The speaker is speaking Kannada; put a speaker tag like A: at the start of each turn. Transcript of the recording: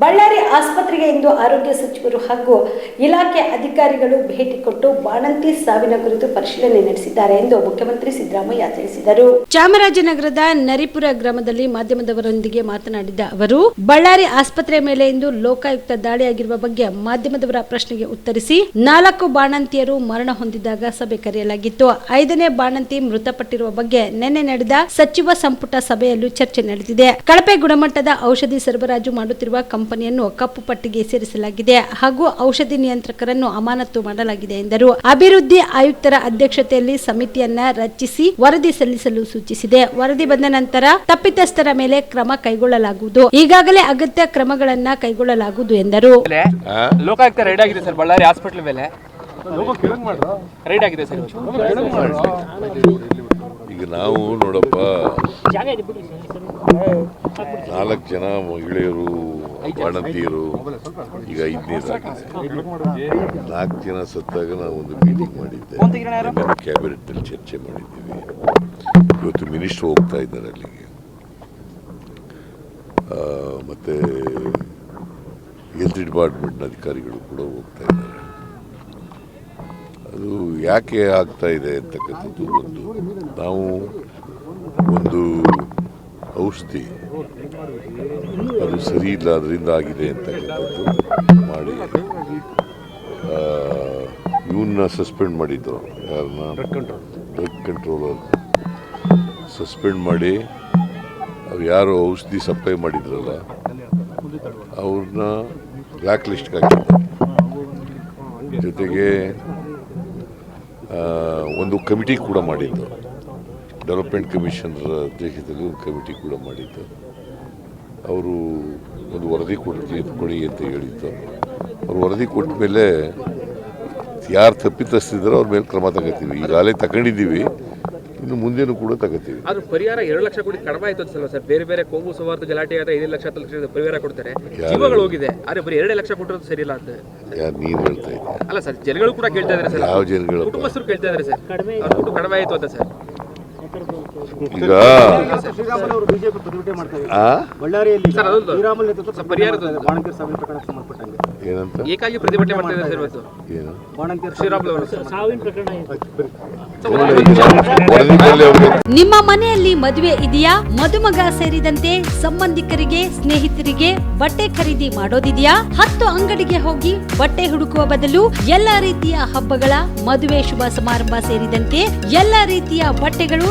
A: ಬಳ್ಳಾರಿ ಆಸ್ಪತ್ರೆಗೆ ಇಂದು ಆರೋಗ್ಯ ಸಚಿವರು ಹಾಗೂ ಇಲಾಖೆ ಅಧಿಕಾರಿಗಳು ಭೇಟಿ ಕೊಟ್ಟು ಬಾಣಂತಿ ಸಾವಿನ ಕುರಿತು ಪರಿಶೀಲನೆ ನಡೆಸಿದ್ದಾರೆ ಎಂದು ಮುಖ್ಯಮಂತ್ರಿ ಸಿದ್ದರಾಮಯ್ಯ ತಿಳಿಸಿದರು. ಚಾಮರಾಜನಗರದ ನರಿಪುರ ಗ್ರಾಮದಲ್ಲಿ ಮಾಧ್ಯಮದವರೊಂದಿಗೆ ಮಾತನಾಡಿದ ಅವರು, ಬಳ್ಳಾರಿ ಆಸ್ಪತ್ರೆ ಮೇಲೆ ಇಂದು ಲೋಕಾಯುಕ್ತ ದಾಳಿಯಾಗಿರುವ ಬಗ್ಗೆ ಮಾಧ್ಯಮದವರ ಪ್ರಶ್ನೆಗೆ ಉತ್ತರಿಸಿ, ನಾಲ್ಕು ಬಾಣಂತಿಯರು ಮರಣ ಹೊಂದಿದಾಗ ಸಭೆ ಕರೆಯಲಾಗಿತ್ತು. ಐದನೇ ಬಾಣಂತಿ ಮೃತಪಟ್ಟಿರುವ ಬಗ್ಗೆ ನಿನ್ನೆ ನಡೆದ ಸಚಿವ ಸಂಪುಟ ಸಭೆಯಲ್ಲೂ ಚರ್ಚೆ ನಡೆದಿದೆ. ಕಳಪೆ ಗುಣಮಟ್ಟದ ಔಷಧಿ ಸರಬರಾಜು ಮಾಡುತ್ತಿರುವ ಕಂಪನಿಯನ್ನು ಕಪ್ಪು ಪಟ್ಟಿಗೆ ಸೇರಿಸಲಾಗಿದೆ ಹಾಗೂ ಔಷಧಿ ನಿಯಂತ್ರಕರನ್ನು ಅಮಾನತು ಮಾಡಲಾಗಿದೆ ಎಂದರು. ಅಭಿವೃದ್ಧಿ ಆಯುಕ್ತರ ಅಧ್ಯಕ್ಷತೆಯಲ್ಲಿ ಸಮಿತಿಯನ್ನ ರಚಿಸಿ ವರದಿ ಸಲ್ಲಿಸಲು ಸೂಚಿಸಿದೆ. ವರದಿ ಬಂದ ನಂತರ ತಪ್ಪಿತಸ್ಥರ ಮೇಲೆ ಕ್ರಮ ಕೈಗೊಳ್ಳಲಾಗುವುದು. ಈಗಾಗಲೇ ಅಗತ್ಯ ಕ್ರಮಗಳನ್ನ ಕೈಗೊಳ್ಳಲಾಗುವುದು ಎಂದರು.
B: ಲೋಕಾಯುಕ್ತ ರೈಡ್ ಆಗಿದೆ ಸರ್ ಬಳ್ಳಾರಿ ಹಾಸ್ಪಿಟಲ್ ಮೇಲೆ. ರೈಡ್ ಆಗಿದೆ ಸರ್
C: ಈಗ ನಾವು ನೋಡಪ್ಪ. ನಾಲ್ಕು ಜನ ಮಹಿಳೆಯರು ಬಾಣಂತಿಯರು ಈಗ ಐದನೇದಾಗಿದೆ ನಾಲ್ಕು ಜನ ಸತ್ತಾಗ ನಾವು ಒಂದು ಮೀಟಿಂಗ್ ಮಾಡಿದ್ದೆ. ಕ್ಯಾಬಿನೆಟ್ನಲ್ಲಿ ಚರ್ಚೆ ಮಾಡಿದ್ದೀವಿ. ಇವತ್ತು ಮಿನಿಸ್ಟರ್ ಹೋಗ್ತಾ ಇದ್ದಾರೆ ಅಲ್ಲಿಗೆ. ಮತ್ತು ಮತ್ತೆ ಹೆಲ್ತ್ ಡಿಪಾರ್ಟ್ಮೆಂಟ್ನ ಅಧಿಕಾರಿಗಳು ಕೂಡ ಹೋಗ್ತಾ ಇದ್ದಾರೆ. ಅದು ಯಾಕೆ ಆಗ್ತಾ ಇದೆ ಅಂತಕ್ಕಂಥದ್ದು ಒಂದು ನಾವು ಒಂದು ಔಷಧಿ ಅದು ಸರಿ ಇಲ್ಲ ಅದರಿಂದ ಆಗಿದೆ ಅಂತಕ್ಕಂಥದ್ದು ಮಾಡಿ ಇವನ್ನ ಸಸ್ಪೆಂಡ್ ಮಾಡಿದ್ದು ಯಾರನ್ನ? ಡ್ರಗ್ ಕಂಟ್ರೋಲರ್ ಸಸ್ಪೆಂಡ್ ಮಾಡಿ ಅವ್ರು ಯಾರು ಔಷಧಿ ಸಪ್ಲೈ ಮಾಡಿದ್ರಲ್ಲ ಅವ್ರನ್ನ ಬ್ಲ್ಯಾಕ್ ಲಿಸ್ಟ್ಗೆ ಹಾಕಿದ್ರು ಜೊತೆಗೆ ಒಂದು ಕಮಿಟಿ ಕೂಡ ಮಾಡಿದ್ದು. ಡೆವಲಪ್ಮೆಂಟ್ ಕಮಿಷನರ್ ಅಧ್ಯಕ್ಷತೆಯಲ್ಲಿ ಒಂದು ಕಮಿಟಿ ಕೂಡ ಮಾಡಿದ್ದು. ಅವರು ಒಂದು ವರದಿ ಕೊಡ್ತೀವಿ ಕೊಡಿ ಅಂತ ಹೇಳಿದ್ದು. ಅವರು ವರದಿ ಕೊಟ್ಟ ಮೇಲೆ ಯಾರು ತಪ್ಪಿತಸ್ತಿದ್ರು ಅವ್ರ ಮೇಲೆ ಕ್ರಮ ತಗೋತೀವಿ. ಈಗಾಗಲೇ ತಗೊಂಡಿದ್ದೀವಿ ಇನ್ನು ಮುಂದೇನು ಕೂಡ ತಗೋತೀವಿ.
B: ಆದರೆ ಪರಿಹಾರ ಎರಡು ಲಕ್ಷ ಕೋಟಿ ಕಡಿಮೆ ಆಯ್ತು ಅನ್ಸಲ್ಲ ಸರ್? ಬೇರೆ ಬೇರೆ ಕೋಮು ಸವಾರ್ಥ ಗಲಾಟೆ ಆದ ಐದು ಲಕ್ಷ ಹತ್ತು ಲಕ್ಷ ಪರಿಹಾರ ಕೊಡ್ತಾರೆ. ಹೋಗಿದೆ ಆದರೆ ಬರೀ ಎರಡೇ ಲಕ್ಷ ಕೊಟ್ಟರೆ ಸರಿ ಇಲ್ಲ ಅಂತ.
C: ಯಾರು ನೀನು ಹೇಳ್ತಾ ಇದ್ದೆ
B: ಅಲ್ಲ ಸರ್ ಜನಗಳು ಕೂಡ ಕೇಳ್ತಾ ಇದ್ದಾರೆ ಸರ್.
C: ಯಾವ ಜನಗಳಪ್ಪ
B: ಕುಟುಂಬಸ್ಥರು ಕೇಳ್ತಾ ಇದ್ದಾರೆ ಸರ್. ಅವ್ರ ದುಡ್ಡು ಕಡಿಮೆ ಆಯ್ತು ಅಂತ ಸರ್.
C: ಈಗ ಏನಂತ?
B: ಏಕಾಗಿ ಪ್ರತಿಭಟನೆ ಮಾಡ್ತಾ ಇದ್ದಾರೆ ಸರ್ ಇವತ್ತು.
C: ಏನು?
A: ನಿಮ್ಮ ಮನೆಯಲ್ಲಿ ಮದುವೆ ಇದೆಯಾ? ಮದುಮಗ ಸೇರಿದಂತೆ ಸಂಬಂಧಿಕರಿಗೆ ಸ್ನೇಹಿತರಿಗೆ ಬಟ್ಟೆ ಖರೀದಿ ಮಾಡೋದಿದೆಯಾ? ಹತ್ತು ಅಂಗಡಿಗೆ ಹೋಗಿ ಬಟ್ಟೆ ಹುಡುಕುವ ಬದಲು ಎಲ್ಲಾ ರೀತಿಯ ಹಬ್ಬಗಳ ಮದುವೆ ಶುಭ ಸಮಾರಂಭ ಸೇರಿದಂತೆ ಎಲ್ಲಾ ರೀತಿಯ ಬಟ್ಟೆಗಳು